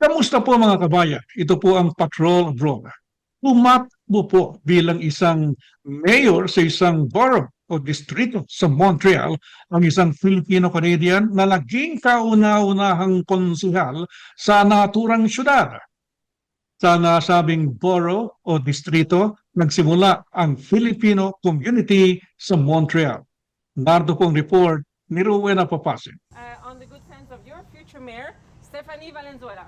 Kamusta po mga kabayan? Ito po ang Patrol Vlog. Tumakbo po bilang isang mayor sa isang borough o distrito sa Montreal ang isang Filipino-Canadian na naging kauna-unahang konsihal sa naturang syudad. Sa nasabing borough o distrito, nagsimula ang Filipino community sa Montreal. Nardo pong report ni Rowena Papasin. uh, on the good sense of your future mayor, Stephanie Valenzuela.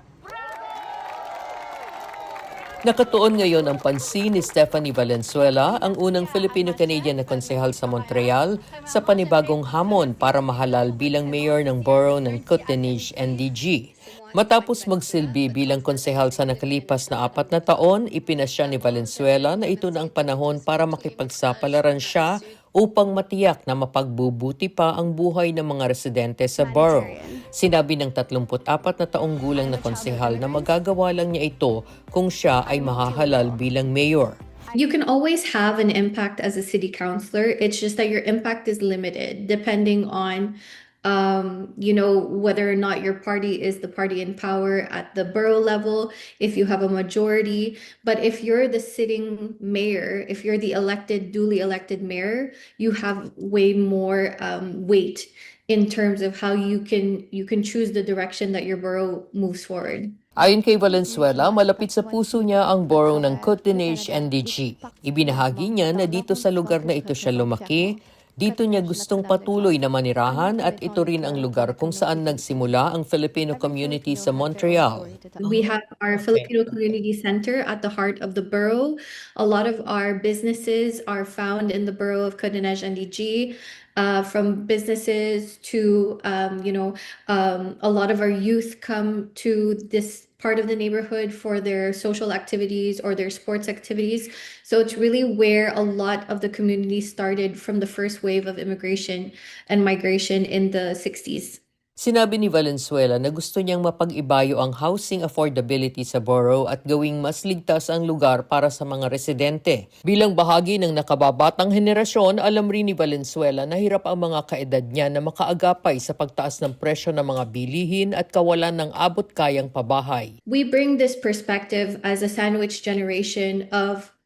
Nakatuon ngayon ang pansin ni Stephanie Valenzuela, ang unang Filipino-Canadian na konsehal sa Montreal, sa panibagong hamon para mahalal bilang mayor ng borough ng Cottonish, NDG. Matapos magsilbi bilang konsehal sa nakalipas na apat na taon, ipinasya ni Valenzuela na ito na ang panahon para makipagsapalaran siya upang matiyak na mapagbubuti pa ang buhay ng mga residente sa borough. Sinabi ng 34 na taong gulang na konsehal na magagawa lang niya ito kung siya ay mahahalal bilang mayor. You can always have an impact as a city councillor. It's just that your impact is limited depending on um, you know, whether or not your party is the party in power at the borough level, if you have a majority. But if you're the sitting mayor, if you're the elected, duly elected mayor, you have way more um, weight in terms of how you can you can choose the direction that your borough moves forward. Ayon kay Valenzuela, malapit sa puso niya ang borough ng Cottonish NDG. Ibinahagi niya na dito sa lugar na ito siya lumaki, dito niya gustong patuloy na manirahan at ito rin ang lugar kung saan nagsimula ang Filipino community sa Montreal. We have our Filipino Community Center at the heart of the borough. A lot of our businesses are found in the borough of Cotonej NDG. Uh, from businesses to, um, you know, um, a lot of our youth come to this part of the neighborhood for their social activities or their sports activities. So it's really where a lot of the community started from the first wave of immigration and migration in the 60s. Sinabi ni Valenzuela na gusto niyang mapag-ibayo ang housing affordability sa borough at gawing mas ligtas ang lugar para sa mga residente. Bilang bahagi ng nakababatang henerasyon, alam rin ni Valenzuela na hirap ang mga kaedad niya na makaagapay sa pagtaas ng presyo ng mga bilihin at kawalan ng abot-kayang pabahay. we bring this perspective as a sandwich generation of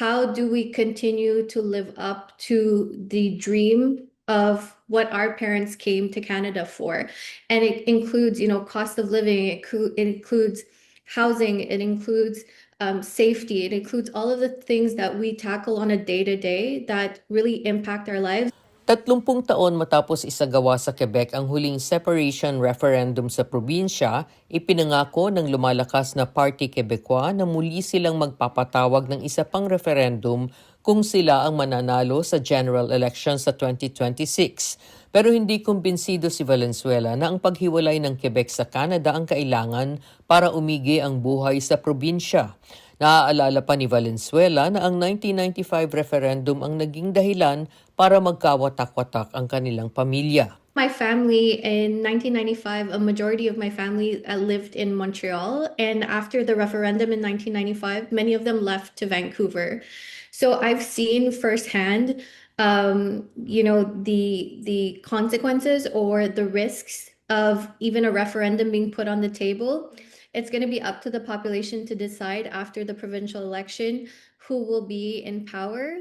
how do we continue to live up to the dream of what our parents came to Canada for. And it includes you know cost of living it, clu- it includes housing it includes um, safety it includes all of the things that we tackle on a day to day that really impact our lives. Tatlumpung taon matapos isagawa sa Quebec ang huling separation referendum sa probinsya, ipinangako ng lumalakas na Parti Quebecois na muli silang magpapatawag ng isa pang referendum kung sila ang mananalo sa general election sa 2026. Pero hindi kumbinsido si Valenzuela na ang paghiwalay ng Quebec sa Canada ang kailangan para umigi ang buhay sa probinsya. Naaalala pa ni Valenzuela na ang 1995 referendum ang naging dahilan para magkawatak-watak ang kanilang pamilya. My family in 1995, a majority of my family uh, lived in Montreal. And after the referendum in 1995, many of them left to Vancouver. So I've seen firsthand, um, you know, the the consequences or the risks of even a referendum being put on the table. It's going to be up to the population to decide after the provincial election who will be in power.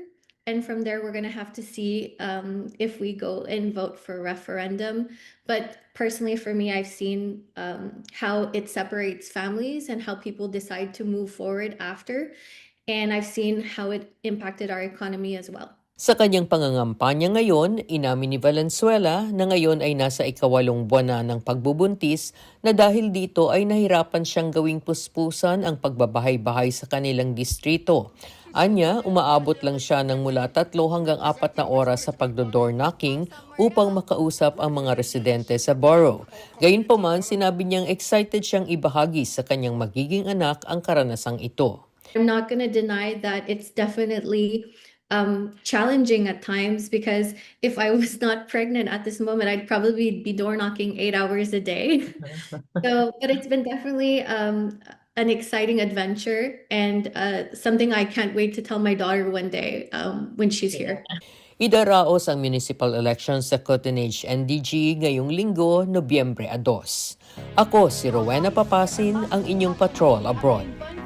And from there we're going to have to see um, if we go and vote for a referendum. But personally for me i've seen um, how it separates families and how people decide to move forward after. And i've seen how it impacted our economy as well Sa kanyang pangangampanya ngayon, inamin ni Valenzuela na ngayon ay nasa ikawalong buwan na ng pagbubuntis na dahil dito ay nahirapan siyang gawing puspusan ang pagbabahay-bahay sa kanilang distrito. Anya, umaabot lang siya ng mula tatlo hanggang apat na oras sa pagdo-door knocking upang makausap ang mga residente sa borough. Gayunpaman, sinabi niyang excited siyang ibahagi sa kanyang magiging anak ang karanasang ito. i'm not going to deny that it's definitely um, challenging at times because if I was not pregnant at this moment, I'd probably be door knocking eight hours a day. so, but it's been definitely um, an exciting adventure and uh, something I can't wait to tell my daughter one day um, when she's here. Idaraos ang municipal elections sa Cotonage NDG ngayong linggo, Nobyembre 2. Ako si Rowena Papasin, ang inyong patrol abroad.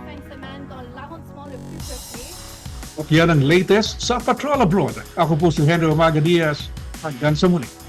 At yan ang latest sa Patrol Abroad. Ako po si Henry Umaga Diaz. Hanggang sa muli.